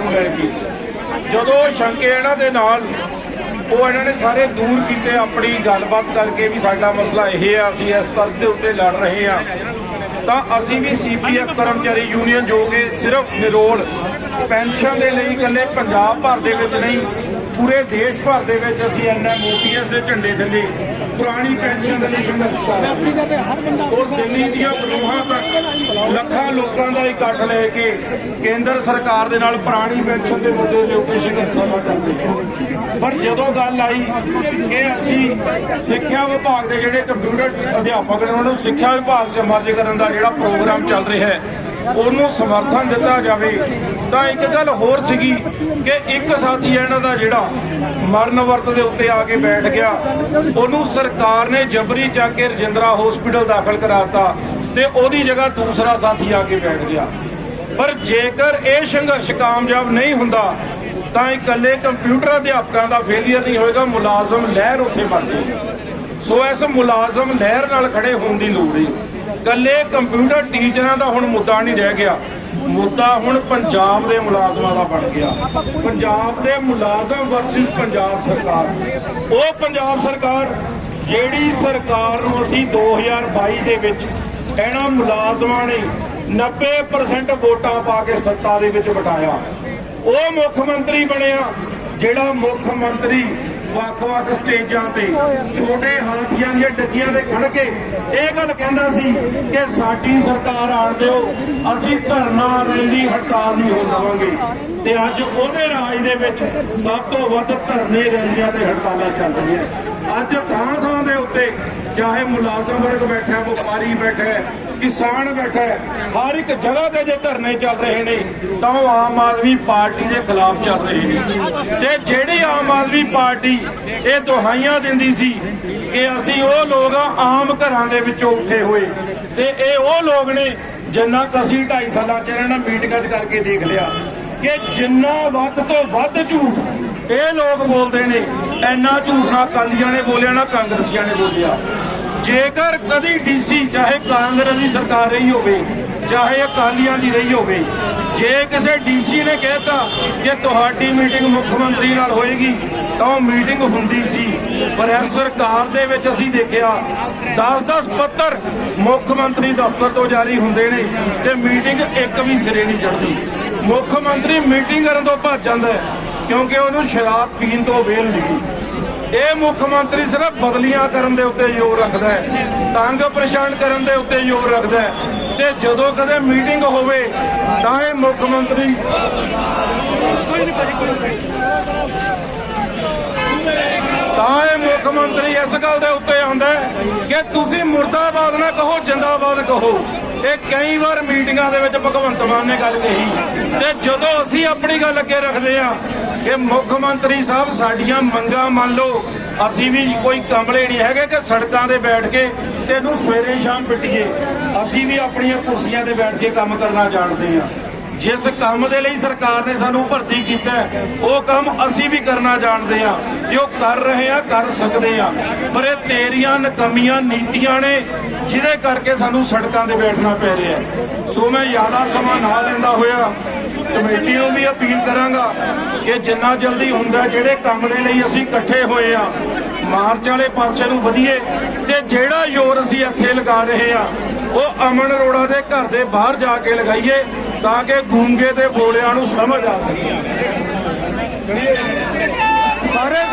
ਨੂੰ ਲੈ ਕੇ। ਜਦੋਂ ਸ਼ੰਕੇ ਇਹਨਾਂ ਦੇ ਨਾਲ, ਉਹ ਇਹਨਾਂ ਨੇ ਸਾਰੇ ਦੂਰ ਕੀਤੇ ਆਪਣੀ ਗੱਲਬਾਤ ਕਰਕੇ ਵੀ ਸਾਡਾ ਮਸਲਾ ਇਹ ਆ, ਅਸੀਂ ਇਸ ਤਰ੍ਹਾਂ ਦੇ ਉੱਤੇ ਲੜ ਰਹੇ ਆ। ਤਾਂ ਅਸੀਂ ਵੀ ਸੀਪੀਐਫ ਕਰਮਚਾਰੀ ਯੂਨੀਅਨ ਜੋ ਕਿ ਸਿਰਫ ਨਿਰੋਲ ਪੈਨਸ਼ਨ ਦੇ ਲਈ ਇਕੱਲੇ ਪੰਜਾਬ ਭਰ ਦੇ ਵਿੱਚ ਨਹੀਂ, ਪੂਰੇ ਦੇਸ਼ ਭਰ ਦੇ ਵਿੱਚ ਅਸੀਂ ਐਨਐਮਓਪੀਐਸ ਦੇ ਝੰਡੇ ਥੱਲੇ ਪੁਰਾਣੀ ਪੈਨਸ਼ਨ ਦੇ ਲਈ ਸੰਘਰਸ਼ ਕਰ ਰਹੇ ਹਾਂ ਔਰ ਦਿੱਲੀ ਦੀਆਂ ਬਰੂਹਾਂ ਤੱਕ ਲੱਖਾਂ ਲੋਕਾਂ ਦਾ ਇਕੱਠ ਲੈ ਕੇ ਕੇਂਦਰ ਸਰਕਾਰ ਦੇ ਨਾਲ ਪੁਰਾਣੀ ਪੈਨਸ਼ਨ ਦੇ ਮੁੱਦੇ ਦੇ ਉੱਤੇ ਸੰਘਰਸ਼ਾਂ ਕਰਦੇ ਹਾਂ। ਪਰ ਜਦੋਂ ਗੱਲ ਆਈ ਕਿ ਅਸੀਂ ਸਿੱਖਿਆ ਵਿਭਾਗ ਦੇ ਜਿਹੜੇ ਕੰਪਿਊਟਰ ਅਧਿਆਪਕ ਨੇ ਉਹਨਾਂ ਨੂੰ ਸਿੱਖਿਆ ਵਿਭਾਗ 'ਚ ਮਰਜ ਕਰਨ ਦਾ ਜਿਹੜਾ ਪ੍ਰੋਗਰਾਮ ਚੱਲ ਰਿਹਾ ਹੈ ਉਹਨੂੰ ਸਮਰਥਨ ਦਿੱਤਾ ਜਾਵੇ। ਤਾਂ ਇੱਕ ਗੱਲ ਹੋਰ ਸੀਗੀ ਕਿ ਇੱਕ ਸਾਥੀ ਇਹਨਾਂ ਦਾ ਜਿਹੜਾ ਮਰਨ ਵਰਤ ਦੇ ਉੱਤੇ ਆ ਕੇ ਬੈਠ ਗਿਆ। ਉਹਨੂੰ ਸਰਕਾਰ ਨੇ ਜਬਰੀ ਚੱਕ ਕੇ ਰਜਿੰਦਰਾ ਹਸਪੀਟਲ ਦਾਖਲ ਕਰਾਤਾ ਤੇ ਉਹਦੀ ਜਗ੍ਹਾ ਦੂਸਰਾ ਸਾਥੀ ਆ ਕੇ ਬੈਠ ਗਿਆ। ਪਰ ਜੇਕਰ ਇਹ ਸੰਘਰਸ਼ ਕਾਮਯਾਬ ਨਹੀਂ ਹੁੰਦਾ, ਤਾਂ ਇਕੱਲੇ ਕੰਪਿਊਟਰ ਅਧਿਆਪਕਾਂ ਦਾ ਫੇਲੀਅਰ ਨਹੀਂ ਹੋਏਗਾ, ਮੁਲਾਜ਼ਮ ਲਹਿਰ ਉੱਥੇ ਬਣਦੀ ਸੋ ਇਸ ਮੁਲਾਜ਼ਮ ਲਹਿਰ ਨਾਲ ਖੜੇ ਹੋਣ ਦੀ ਲੋੜ ਹੈ ਇਕੱਲੇ ਕੰਪਿਊਟਰ ਟੀਚਰਾਂ ਦਾ ਹੁਣ ਮੁੱਦਾ ਨਹੀਂ ਰਹਿ ਗਿਆ। ਮੁੱਦਾ ਹੁਣ ਪੰਜਾਬ ਦੇ ਮੁਲਾਜ਼ਮਾਂ ਦਾ ਬਣ ਗਿਆ। ਪੰਜਾਬ ਦੇ ਮੁਲਾਜ਼ਮ ਵਰਸਸ ਪੰਜਾਬ ਸਰਕਾਰ। ਉਹ ਪੰਜਾਬ ਸਰਕਾਰ ਜਿਹੜੀ ਸਰਕਾਰ ਨੂੰ ਅਸੀਂ 2022 ਦੇ ਵਿੱਚ ਇਹਨਾਂ ਮੁਲਾਜ਼ਮਾਂ ਨੇ 90% ਵੋਟਾਂ ਪਾ ਕੇ ਸੱਤਾ ਦੇ ਵਿੱਚ ਬਿਠਾਇਆ ਉਹ ਮੁੱਖ ਮੰਤਰੀ ਬਣਿਆ, ਜਿਹੜਾ ਮੁੱਖ ਮੰਤਰੀ ਵੱਖ-ਵੱਖ ਸਟੇਜਾਂ ਤੇ ਛੋਟੇ ਹਾਥੀਆਂ ਦੀਆਂ ਡੱਗੀਆਂ ਤੇ ਖੜ ਕੇ ਇਹ ਗੱਲ ਕਹਿੰਦਾ ਸੀ ਕਿ ਸਾਡੀ ਸਰਕਾਰ ਆਣ ਦਿਓ, ਅਸੀਂ ਧਰਨਾ ਰੈਲੀ ਹੜਤਾਲ ਨਹੀਂ ਹੋਣ ਦੇਵਾਂਗੇ। ਤੇ ਅੱਜ ਉਹਦੇ ਰਾਜ ਦੇ ਵਿੱਚ ਸਭ ਤੋਂ ਵੱਧ ਧਰਨੇ ਰੈਲੀਆਂ ਤੇ ਹੜਤਾਲਾਂ ਚੱਲ ਰਹੀਆਂ। ਅੱਜ ਥਾਂ ਥਾਂ ਦੇ ਉੱਤੇ ਚਾਹੇ ਮੁਲਾਜ਼ਮ ਵਰਗ ਬੈਠਾ ਵਪਾਰੀ ਬੈਠਾ ਕਿਸਾਨ ਬੈਠਾ ਹਰ ਇੱਕ ਜਗ੍ਹਾ ਤੇ ਜੇ ਧਰਨੇ ਚੱਲ ਰਹੇ ਨੇ, ਤਾਂ ਉਹ ਆਮ ਆਦਮੀ ਪਾਰਟੀ ਦੇ ਖਿਲਾਫ ਚੱਲ ਰਹੇ ਨੇ। ਤੇ ਜਿਹੜੀ ਆਮ ਆਦਮੀ ਪਾਰਟੀ ਇਹ ਦੁਹਾਈਆਂ ਦਿੰਦੀ ਸੀ ਕਿ ਅਸੀਂ ਉਹ ਲੋਕ ਆ ਆਮ ਘਰਾਂ ਦੇ ਵਿੱਚੋਂ ਉੱਠੇ ਹੋਏ, ਤੇ ਇਹ ਉਹ ਲੋਕ ਨੇ ਜਿੰਨਾ ਕੁ ਅਸੀਂ 2.5 ਸਾਲਾਂ ਚ ਇਹਨਾਂ ਨਾਲ ਮੀਟਿੰਗਾਂ 'ਚ ਕਰਕੇ ਦੇਖ ਲਿਆ, ਕਿ ਜਿੰਨਾ ਵੱਧ ਤੋਂ ਵੱਧ ਝੂਠ ਇਹ ਲੋਕ ਬੋਲਦੇ ਨੇ ਐਨਾ ਝੂਠ ਨਾ ਕਾਲੀਆਂ ਨੇ ਬੋਲਿਆ, ਨਾ ਕਾਂਗਰਸੀਆਂ ਨੇ ਬੋਲਿਆ। ਜੇਕਰ ਕਦੀ ਡੀਸੀ, ਚਾਹੇ ਕਾਂਗਰਸ ਦੀ ਸਰਕਾਰ ਰਹੀ ਹੋਵੇ, ਚਾਹੇ ਅਕਾਲੀਆਂ ਦੀ ਰਹੀ ਹੋਵੇ, ਜੇ ਕਿਸੇ ਡੀਸੀ ਨੇ ਕਹਿਤਾ ਕਿ ਤੁਹਾਡੀ ਮੀਟਿੰਗ ਮੁੱਖ ਮੰਤਰੀ ਨਾਲ ਹੋਏਗੀ, ਤਾਂ ਉਹ ਮੀਟਿੰਗ ਹੁੰਦੀ ਸੀ। ਪਰ ਇਸ ਸਰਕਾਰ ਦੇ ਵਿੱਚ ਅਸੀਂ ਦੇਖਿਆ 10-10 ਪੱਤਰ ਮੁੱਖ ਮੰਤਰੀ ਦਫ਼ਤਰ ਤੋਂ ਜਾਰੀ ਹੁੰਦੇ ਨੇ ਤੇ ਮੀਟਿੰਗ ਇੱਕ ਵੀ ਸਿਰੇ ਨਹੀਂ ਚੜਦੀ ਮੁੱਖ ਮੰਤਰੀ ਮੀਟਿੰਗ ਕਰਨ ਤੋਂ ਭੱਜ ਜਾਂਦਾ ਕਿਉਂਕਿ ਉਹਨੂੰ ਸ਼ਰਾਬ ਪੀਣ ਤੋਂ ਵੇਲ ਨਹੀਂ। ਇਹ ਮੁੱਖ ਮੰਤਰੀ ਸਿਰਫ ਬਦਲੀਆਂ ਕਰਨ ਦੇ ਉੱਤੇ ਜ਼ੋਰ ਰੱਖਦਾ ਹੈ, ਤੰਗ ਪਰੇਸ਼ਾਨ ਕਰਨ ਦੇ ਉੱਤੇ ਜ਼ੋਰ ਰੱਖਦਾ ਹੈ ਤੇ ਜਦੋਂ ਕਦੇ ਮੀਟਿੰਗ ਹੋਵੇ ਤਾਂ ਇਹ ਮੁੱਖ ਮੰਤਰੀ ਤਾਂ ਇਹ ਮੁੱਖ ਮੰਤਰੀ ਇਸ ਗੱਲ ਦੇ ਉੱਤੇ ਆਉਂਦਾ ਕਿ ਤੁਸੀਂ ਮੁਰਦਾਬਾਦ ਨਾ ਕਹੋ, ਜਿੰਦਾਬਾਦ ਕਹੋ। ਇਹ ਕਈ ਵਾਰ ਮੀਟਿੰਗਾਂ ਦੇ ਵਿੱਚ ਭਗਵੰਤ ਮਾਨ ਨੇ ਗੱਲ ਕਹੀ। ਤੇ ਜਦੋਂ ਅਸੀਂ ਆਪਣੀ ਗੱਲ ਅੱਗੇ ਰੱਖਦੇ ਆ ਕਿ ਮੁੱਖ ਮੰਤਰੀ ਸਾਹਿਬ, ਸਾਡੀਆਂ ਮੰਗਾਂ ਮੰਨ ਲਓ। ਅਸੀਂ ਵੀ ਕੋਈ ਕਮਲੇ ਨਹੀਂ ਹੈਗੇ ਕਿ ਸੜਕਾਂ ਤੇ ਬੈਠ ਕੇ ਤੇ ਸਵੇਰੇ ਸ਼ਾਮ ਪਿੱਟੀਏ। ਅਸੀਂ ਵੀ ਆਪਣੀਆਂ ਕੁਰਸੀਆਂ ਤੇ ਬੈਠ ਕੇ ਕੰਮ ਕਰਨਾ ਜਾਣਦੇ ਆ ਜਿਸ ਕੰਮ ਦੇ ਲਈ ਸਰਕਾਰ ਨੇ ਸਾਨੂੰ ਭਰਤੀ ਕੀਤਾ ਉਹ ਕੰਮ ਅਸੀਂ ਵੀ ਕਰਨਾ ਜਾਣਦੇ ਆ ਤੇ ਉਹ ਕਰ ਰਹੇ ਆ ਕਰ ਸਕਦੇ ਆ ਪਰ ਇਹ ਤੇਰੀਆਂ ਨਕਮੀਆਂ ਨੀਤੀਆਂ ਨੇ ਜਿਹਦੇ ਕਰਕੇ ਸਾਨੂੰ ਸੜਕਾਂ ਤੇ ਬੈਠਣਾ ਪੈ ਰਿਹਾ ਸੋ ਮੈਂ ਜ਼ਿਆਦਾ ਸਮਾਂ ਨਾ ਲੈਂਦਾ ਹੋਇਆ ਕਮੇਟੀ ਨੂੰ ਵੀ ਅਪੀਲ ਕਰਾਂਗਾ ਕਿ ਜਿੰਨਾ ਜਲਦੀ ਹੁੰਦਾ, ਜਿਹੜੇ ਕੰਮ ਦੇ ਲਈ ਅਸੀਂ ਇਕੱਠੇ ਹੋਏ ਆ ਮਾਰਚ ਵਾਲੇ ਪਾਸੇ ਨੂੰ ਵਧੀਏ ਤੇ ਜਿਹੜਾ ਜ਼ੋਰ ਅਸੀਂ ਇੱਥੇ ਲਗਾ ਰਹੇ ਆ ਉਹ ਅਮਨ ਅਰੋੜਾ ਦੇ ਘਰ ਦੇ ਬਾਹਰ ਜਾ ਕੇ ਲਗਾਈਏ ਤਾਂ ਕਿ ਗੂੰਗੇ ਤੇ ਬੋਲਿਆਂ ਨੂੰ ਸਮਝ ਆ ਸਕੇ। ਸਾਰੇ